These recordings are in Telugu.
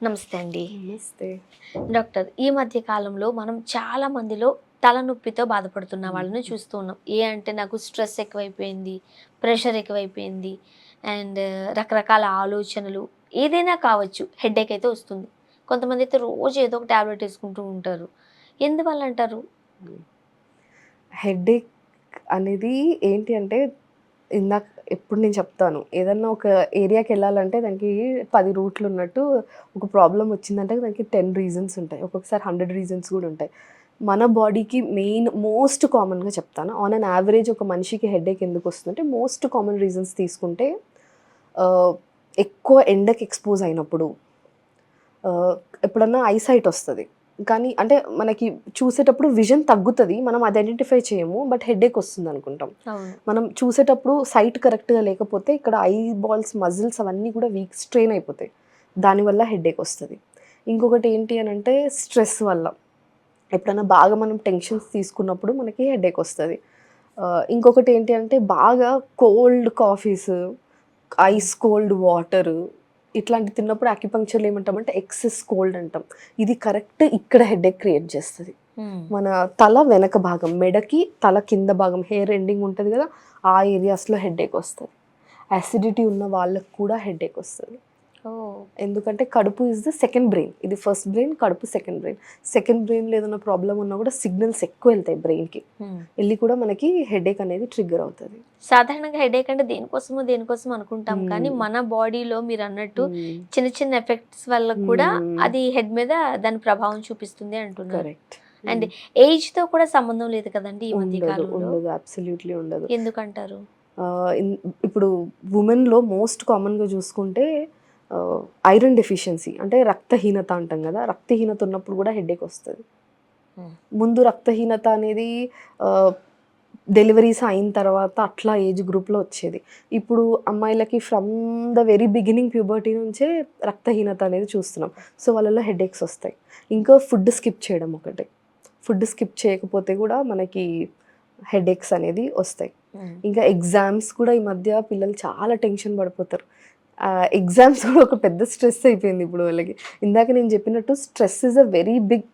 నమస్తే అండి. నమస్తే. డాక్టర్ ఈ మధ్య కాలంలో మనం చాలా మందిలో తలనొప్పితో బాధపడుతున్న వాళ్ళని చూస్తూ ఉన్నాం. ఏ అంటే నాకు స్ట్రెస్ ఎక్కువైపోయింది ప్రెషర్ ఎక్కువైపోయింది అండ్ రకరకాల ఆలోచనలు ఏదైనా కావచ్చు హెడేక్ అయితే వస్తుంది. కొంతమంది అయితే రోజు ఏదో ఒక టాబ్లెట్ వేసుకుంటూ ఉంటారు. ఎందువల్ల అంటారు? హెడేక్ అనేది ఏంటి అంటే ఇందాక ఎప్పుడు నేను చెప్తాను. ఏదన్నా ఒక ఏరియాకి వెళ్ళాలంటే దానికి పది రూట్లు ఉన్నట్టు ఒక ప్రాబ్లం వచ్చిందంటే దానికి టెన్ రీజన్స్ ఉంటాయి. ఒక్కొక్కసారి హండ్రెడ్ రీజన్స్ కూడా ఉంటాయి. మన బాడీకి మెయిన్ మోస్ట్ కామన్గా చెప్తాను. ఆన్ అన్ యావరేజ్ ఒక మనిషికి హెడేక్ ఎందుకు వస్తుందంటే మోస్ట్ కామన్ రీజన్స్ తీసుకుంటే ఎక్కువ ఎండకి ఎక్స్పోజ్ అయినప్పుడు ఎప్పుడన్నా ఐసైట్ వస్తుంది. కానీ అంటే మనకి చూసేటప్పుడు విజన్ తగ్గుతుంది మనం అది ఐడెంటిఫై చేయము బట్ హెడేక్ వస్తుంది అనుకుంటాం. మనం చూసేటప్పుడు సైట్ కరెక్ట్గా లేకపోతే ఇక్కడ ఐ బాల్స్ మజిల్స్ అవన్నీ కూడా వీక్ స్ట్రెయిన్ అయిపోతాయి. దానివల్ల హెడేక్ వస్తుంది. ఇంకొకటి ఏంటి అని అంటే స్ట్రెస్ వల్ల. ఎప్పుడైనా బాగా మనం టెన్షన్స్ తీసుకున్నప్పుడు మనకి హెడేక్ వస్తుంది. ఇంకొకటి ఏంటి అంటే బాగా cold coffees ice cold water ఇట్లాంటి తిన్నప్పుడు అక్యుపంక్చర్లు ఏమంటామంటే ఎక్సెస్ కోల్డ్ అంటాం. ఇది కరెక్ట్ ఇక్కడ హెడేక్ క్రియేట్ చేస్తుంది. మన తల వెనక భాగం మెడకి తల కింద భాగం హెయిర్ ఎండింగ్ ఉంటుంది కదా ఆ ఏరియాస్లో హెడేక్ వస్తుంది. అసిడిటీ ఉన్న వాళ్ళకు కూడా హెడేక్ వస్తుంది. ఎందుకంటే కడుపు ఇస్ ద సెకండ్ బ్రెయిన్ ఇది ఫస్ట్ బ్రెయిన్ కడుపు సెకండ్ బ్రెయిన్ సెకండ్ బ్రెయిన్లో ఏదైనా ప్రాబ్లం ఉన్నా కూడా సిగ్నల్స్ ఎక్కువ వెళ్తాయి బ్రెయిన్కి Hmm. వెళ్ళి కూడా మనకి హెడేక్ అనేది ట్రిగ్గర్ అవుతుంది. సాధారణంగా హెడేక్ అంటే దేనికోసమో దేనికోసం అనుకుంటాం Hmm. కానీ మన బాడీలో మీరు అన్నట్టు Hmm. చిన్న చిన్న ఎఫెక్ట్స్ వల్ల కూడా. అది హెడ్ మీద దాని ప్రభావం చూపిస్తుంది అంటున్నారు. కరెక్ట్ And ఏజ్తో కూడా సంబంధం లేదు కదండి ఈ మధ్య కాలంలో? అబ్సల్యూట్లీ ఉండదు. ఎందుకంటారు? ఇప్పుడు ఉమెన్లో మోస్ట్ కామన్గా చూసుకుంటే ఐరన్ డెఫిషియన్సీ అంటే రక్తహీనత అంటాం కదా రక్తహీనత ఉన్నప్పుడు కూడా హెడేక్ వస్తుంది. Hmm. ముందు రక్తహీనత అనేది డెలివరీస్ అయిన తర్వాత అట్లా ఏజ్ గ్రూప్లో వచ్చేది. ఇప్పుడు అమ్మాయిలకి from the very beginning puberty నుంచే రక్తహీనత అనేది చూస్తున్నాం. సో వాళ్ళలో హెడేక్స్ వస్తాయి. ఇంకా ఫుడ్ స్కిప్ చేయడం ఒకటి. ఫుడ్ స్కిప్ చేయకపోతే కూడా మనకి హెడేక్స్ అనేది వస్తాయి. ఇంకా ఎగ్జామ్స్ కూడా ఈ మధ్య పిల్లలు చాలా టెన్షన్ పడిపోతారు. ఎగ్జామ్స్ కూడా ఒక పెద్ద స్ట్రెస్ అయిపోయింది ఇప్పుడు వాళ్ళకి. ఇందాక నేను చెప్పినట్టు stress is a very big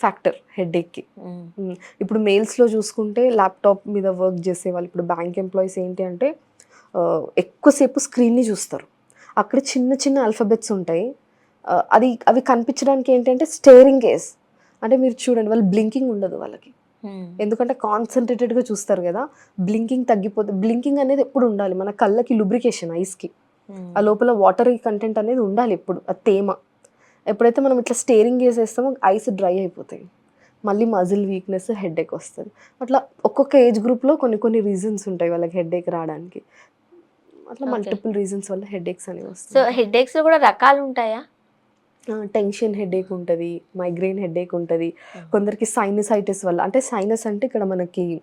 factor హెడేక్కి um, ఇప్పుడు మెయిల్స్లో చూసుకుంటే ల్యాప్టాప్ మీద వర్క్ చేసే వాళ్ళు ఇప్పుడు బ్యాంక్ ఎంప్లాయీస్ ఏంటి అంటే ఎక్కువసేపు స్క్రీన్ని చూస్తారు. అక్కడ చిన్న చిన్న ఆల్ఫాబెట్స్ ఉంటాయి. అది అవి కనిపించడానికి ఏంటంటే స్టేరింగ్ కేస్ అంటే మీరు చూడండి వాళ్ళు బ్లింకింగ్ ఉండదు వాళ్ళకి. ఎందుకంటే కాన్సన్ట్రేటెడ్గా చూస్తారు కదా. బ్లింకింగ్ తగ్గిపోతే బ్లింకింగ్ అనేది ఎప్పుడు ఉండాలి. మన కళ్ళకి లుబ్రికేషన్ ఐస్కి ఆ లోపల వాటర్ కంటెంట్ అనేది ఉండాలి ఎప్పుడు ఆ తేమ. ఎప్పుడైతే మనం ఇట్లా స్టేరింగ్ వేసేస్తామో ఐస్ డ్రై అయిపోతాయి. మళ్ళీ మజిల్ వీక్నెస్ హెడేక్ వస్తుంది. అట్లా ఒక్కొక్క ఏజ్ గ్రూప్లో కొన్ని కొన్ని రీజన్స్ ఉంటాయి వాళ్ళకి హెడేక్ రావడానికి. అట్లా. మల్టిపుల్ రీజన్స్ వల్ల హెడేక్స్ అనేవి సో వస్తాయి హెడేక్స్లో కూడా రకాలు ఉంటాయా? టెన్షన్ హెడేక్ ఉంటుంది మైగ్రెయిన్ హెడేక్ ఉంటుంది. కొందరికి సైనసైటిస్ వల్ల అంటే సైనస్ అంటే ఇక్కడ మనకి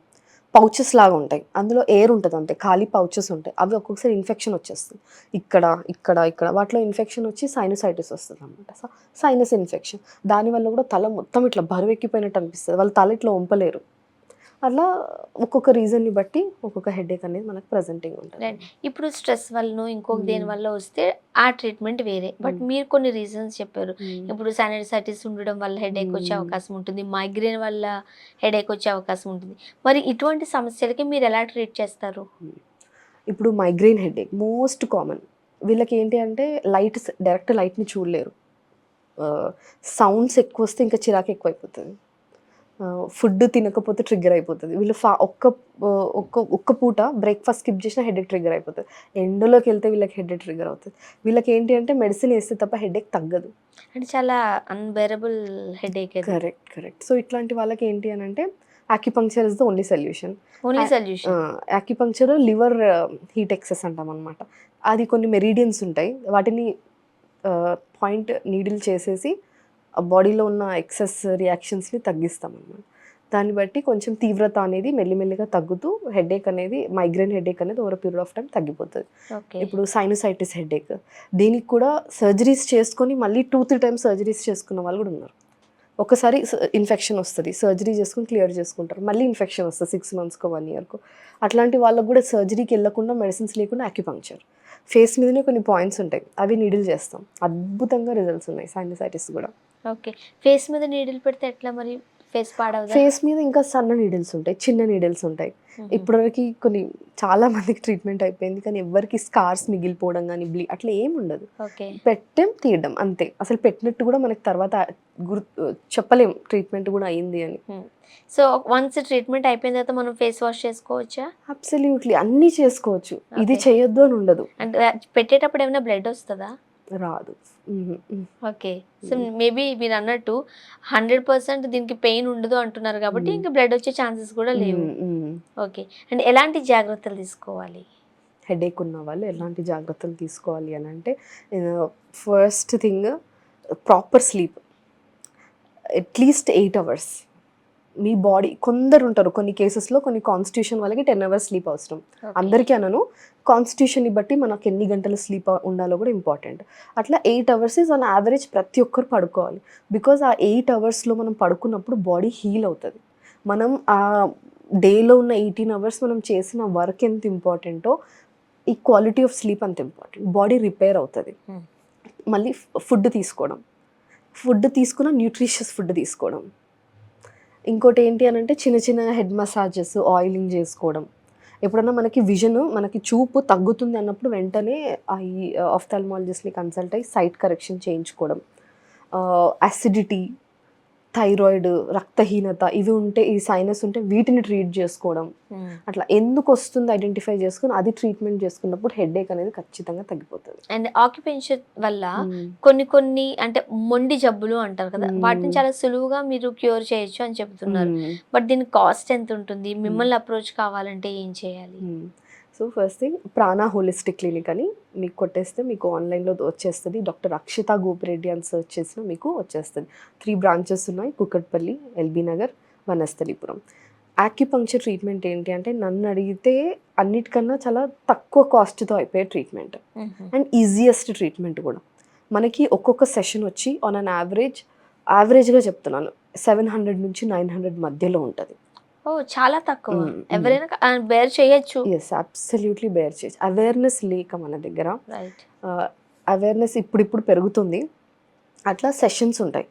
పౌచెస్ లాగా ఉంటాయి. అందులో ఎయిర్ ఉంటుంది అంతే ఖాళీ పౌచెస్ ఉంటాయి. అవి ఒక్కొక్కసారి ఇన్ఫెక్షన్ వచ్చేస్తుంది. ఇక్కడ ఇక్కడ ఇక్కడ వాటిలో ఇన్ఫెక్షన్ వచ్చి సైనసైటిస్ వస్తుంది అనమాట సైనస్ ఇన్ఫెక్షన్ దానివల్ల కూడా తల మొత్తం ఇట్లా బరువు ఎక్కిపోయినట్టు అనిపిస్తుంది. వాళ్ళు తల ఇట్లా వంపలేరు. అట్లా ఒక్కొక్క రీజన్ని బట్టి ఒక్కొక్క హెడేక్ అనేది మనకు ప్రజెంటింగ్ ఉంటుంది. ఇప్పుడు స్ట్రెస్ వల్ల ఇంకొక దేని Hmm. వల్ల వస్తే ఆ ట్రీట్మెంట్ వేరే బట్ Hmm. మీరు కొన్ని రీజన్స్ చెప్పారు Hmm. ఇప్పుడు సైనసైటిస్ ఉండడం వల్ల హెడేక్ వచ్చే. అవకాశం ఉంటుంది మైగ్రేన్ వల్ల హెడేక్ వచ్చే అవకాశం ఉంటుంది మరి ఇటువంటి సమస్యలకి మీరు ఎలా ట్రీట్ చేస్తారు ఇప్పుడు మైగ్రెయిన్ హెడేక్ మోస్ట్ కామన్ వీళ్ళకి ఏంటి అంటే లైట్ డైరెక్ట్ లైట్ని చూడలేరు సౌండ్స్ ఎక్కువ వస్తే ఇంకా చిరాకు ఎక్కువ అయిపోతుంది ఫుడ్ తినకపోతే ట్రిగ్గర్ అయిపోతుంది. వీళ్ళు ఫా ఒక్క ఒక్క ఒక్క పూట బ్రేక్ఫాస్ట్ స్కిప్ చేసిన హెడేక్ ట్రిగ్గర్ అయిపోతుంది. ఎండలోకి వెళ్తే వీళ్ళకి హెడేక్ ట్రిగ్గర్ అవుతుంది. వీళ్ళకి ఏంటి అంటే మెడిసిన్ వేస్తే తప్ప హెడేక్ తగ్గదు. అంటే చాలా unbearable headache correct correct so ఇట్లాంటి వాళ్ళకి ఏంటి అని అంటే acupuncture is the only solution only solution acupuncture liver heat excess అంటాం అనమాట అది కొన్ని మెరీడియన్స్ ఉంటాయి. వాటిని పాయింట్ నీడిల్ చేసేసి బాడీలో ఉన్న ఎక్సెస్ రియాక్షన్స్ని తగ్గిస్తాం అన్నమాట దాన్ని బట్టి కొంచెం తీవ్రత అనేది మెల్లిమెల్లిగా తగ్గుతూ హెడేక్ అనేది మైగ్రేన్ హెడేక్ అనేది ఓవర్ పీరియడ్ ఆఫ్ టైం తగ్గిపోతుంది. ఇప్పుడు సైనసైటిస్ హెడేక్. దీనికి కూడా సర్జరీస్ చేసుకొని మళ్ళీ టూ త్రీ టైమ్స్ సర్జరీస్ చేసుకున్న వాళ్ళు కూడా ఉన్నారు. ఒకసారి ఇన్ఫెక్షన్ వస్తుంది. సర్జరీ చేసుకుని క్లియర్ చేసుకుంటారు. మళ్ళీ ఇన్ఫెక్షన్ వస్తుంది సిక్స్ మంత్స్కో వన్ ఇయర్కో. అట్లాంటి వాళ్ళకు కూడా సర్జరీకి వెళ్ళకుండా మెడిసిన్స్ లేకుండా అక్యుపంక్చర్ ఫేస్ మీదనే కొన్ని పాయింట్స్ ఉంటాయి. అవి నీడిల్ చేస్తాం. అద్భుతంగా రిజల్ట్స్ ఉన్నాయి. సైనసైటిస్ కూడా. ఓకే. ఫేస్ మీద నీడిల్ పెడితే ఎట్లా మరి? ఫేస్ పాడవుదా? ఫేస్ మీద ఇంకా సన్న నీడిల్స్ ఉంటాయి చిన్న నీడిల్స్ ఉంటాయి. ఇప్పటివరకు కొన్ని చాలా మందికి ట్రీట్మెంట్ అయిపోయింది కానీ ఎవరికి స్కార్స్ మిగిలిపోవడం కానీ బ్లీ అట్లా ఏం ఉండదు. ఓకే. పెట్టం తీయడం అంతే. అసలు పెట్టినట్టు కూడా మనకి తర్వాత గుర్ చెప్పలేం ట్రీట్మెంట్ కూడా అయింది అని. సో వన్స్ ట్రీట్మెంట్ అయిపోయిన తర్వాత మనం ఫేస్ వాష్ చేసుకోవచ్చా? అబ్సల్యూట్లీ అన్నీ చేసుకోవచ్చు. ఇది. చేయొద్దు అని ఉండదు. అంటే పెట్టేటప్పుడు ఏమైనా బ్లడ్ వస్తుందా? రాదు. ఓకే. సో మేబీ మీరు అన్నట్టు హండ్రెడ్ పర్సెంట్ దీనికి పెయిన్ ఉండదు అంటున్నారు కాబట్టి. ఇంకా బ్లడ్ వచ్చే ఛాన్సెస్ కూడా లేవు. ఓకే. అండ్ ఎలాంటి జాగ్రత్తలు తీసుకోవాలి? హెడేక్ ఉన్న వాళ్ళు ఎలాంటి జాగ్రత్తలు తీసుకోవాలి అని అంటే first thing proper sleep. At least eight hours. Me body కొందరు ఉంటారు కొన్ని కేసెస్లో కొన్ని కాన్స్టిట్యూషన్ వాళ్ళకి టెన్ అవర్స్ స్లీప్ అవసరం. అందరికీ అనను కాన్స్టిట్యూషన్ని బట్టి మనకు ఎన్ని గంటలు స్లీప్ ఉండాలో కూడా ఇంపార్టెంట్ అట్లా eight hours is on average ప్రతి ఒక్కరు పడుకోవాలి. బికాజ్ ఆ ఎయిట్ అవర్స్లో మనం పడుకున్నప్పుడు బాడీ హీల్ అవుతుంది. మనం ఆ డేలో ఉన్న ఎయిటీన్ అవర్స్ మనం చేసిన వర్క్ ఎంత ఇంపార్టెంటో ఈ క్వాలిటీ ఆఫ్ స్లీప్ అంత ఇంపార్టెంట్ బాడీ రిపేర్ అవుతుంది. మళ్ళీ ఫుడ్ తీసుకోవడం. ఫుడ్ తీసుకున్న న్యూట్రిషియస్ ఫుడ్ తీసుకోవడం. ఇంకోటి ఏంటి అని అంటే చిన్న చిన్న హెడ్ మసాజెస్ ఆయిలింగ్ చేసుకోవడం. ఎప్పుడన్నా మనకి విజన్ మనకి చూపు తగ్గుతుంది అన్నప్పుడు వెంటనే ఈ uh, ఆఫ్థాల్మాలజిస్ట్ని కన్సల్ట్ అయ్యి సైట్ కరెక్షన్ చేయించుకోవడం. Uh, అసిడిటీ థైరాయిడ్ రక్తహీనత ఇవి ఉంటే ఈ సైనస్ ఉంటే వీటిని ట్రీట్ చేసుకోవడం. అట్లా ఎందుకు వస్తుంది ఐడెంటిఫై చేసుకుని అది ట్రీట్మెంట్ చేసుకున్నప్పుడు హెడేక్ అనేది ఖచ్చితంగా తగ్గిపోతుంది. అండ్ ఆక్యుపెన్షన్ వల్ల కొన్ని కొన్ని అంటే మొండి జబ్బులు అంటారు కదా మ్మ్. వాటిని చాలా సులువుగా మీరు క్యూర్ చేయొచ్చు అని చెప్తున్నారు. బట్ దీనికి కాస్ట్ ఎంత ఉంటుంది? మిమ్మల్ని అప్రోచ్ కావాలంటే ఏం చేయాలి? So first thing Prana holistic clinic అని మీకు కొట్టేస్తే మీకు ఆన్లైన్లో వచ్చేస్తుంది. డాక్టర్ అక్షిత గోపిరెడ్డి అని సెర్చ్ చేసినా మీకు వచ్చేస్తుంది. త్రీ బ్రాంచెస్ ఉన్నాయి. Kukatpally LB Nagar Vanasthalipuram acupuncture treatment ఏంటి అంటే నన్ను అడిగితే అన్నిటికన్నా చాలా తక్కువ కాస్ట్తో అయిపోయే ట్రీట్మెంట్ అండ్ ఈజియెస్ట్ ట్రీట్మెంట్ కూడా. మనకి ఒక్కొక్క సెషన్ వచ్చి ఆన్ అన్ యావరేజ్ యావరేజ్గా చెప్తున్నాను. సెవెన్ హండ్రెడ్ నుంచి నైన్ హండ్రెడ్ మధ్యలో ఉంటుంది. ఓ చాలా తక్కువ. ఎవరైనా బేర్ చేయొచ్చు. ఎస్ అబ్సల్యూట్లీ బేర్ చేయొచ్చు. అవేర్నెస్ లేక మన దగ్గర. అవేర్నెస్ ఇప్పుడిప్పుడు పెరుగుతుంది. అట్లా సెషన్స్ ఉంటాయి.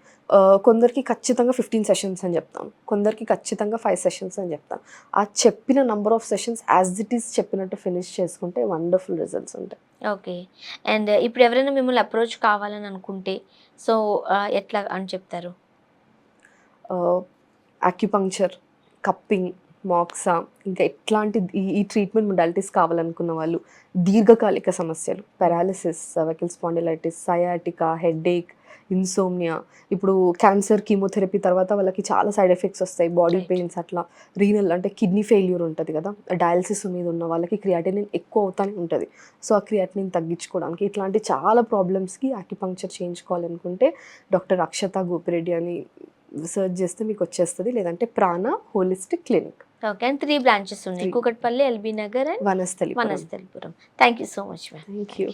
కొందరికి ఖచ్చితంగా ఫిఫ్టీన్ సెషన్స్ అని చెప్తాం. కొందరికి ఖచ్చితంగా ఫైవ్ సెషన్స్ అని చెప్తాం. ఆ చెప్పిన number of sessions as it is చెప్పినట్టు ఫినిష్ చేసుకుంటే వండర్ఫుల్ రిజల్ట్స్ ఉంటాయి. ఓకే అండ్ ఇప్పుడు ఎవరైనా మిమ్మల్ని అప్రోచ్ కావాలని అనుకుంటే సో ఎట్లా అని చెప్తారు? అక్యుపంక్చర్ కప్పింగ్ మాక్సా ఇంకా ఎట్లాంటి ఈ ట్రీట్మెంట్ మొడాలిటీస్ కావాలనుకున్న వాళ్ళు దీర్ఘకాలిక సమస్యలు. Paralysis cervical spondylitis sciatica headache insomnia ఇప్పుడు క్యాన్సర్ కీమోథెరపీ తర్వాత వాళ్ళకి చాలా సైడ్ ఎఫెక్ట్స్ వస్తాయి. బాడీ. పెయిన్స్ అట్లా. రీనల్ అంటే కిడ్నీ ఫెయిల్యూర్ ఉంటుంది కదా. డయాలసిస్ మీద ఉన్న వాళ్ళకి క్రియాటినిన్ ఎక్కువ అవుతానే ఉంటుంది. సో ఆ క్రియాటినిన్ తగ్గించుకోవడానికి ఇట్లాంటి చాలా ప్రాబ్లమ్స్కి అక్యుపంక్చర్ చేయించుకోవాలనుకుంటే డాక్టర్ అక్షత గోపిరెడ్డి అని సెర్చ్ చేస్తే మీకు వచ్చేస్తుంది లేదంటే Prana holistic clinic okay and three branches ఉన్నాయి. Kukatpally LB Nagar and Vanasthali Vanasthalipuram thank you so much ma'am thank you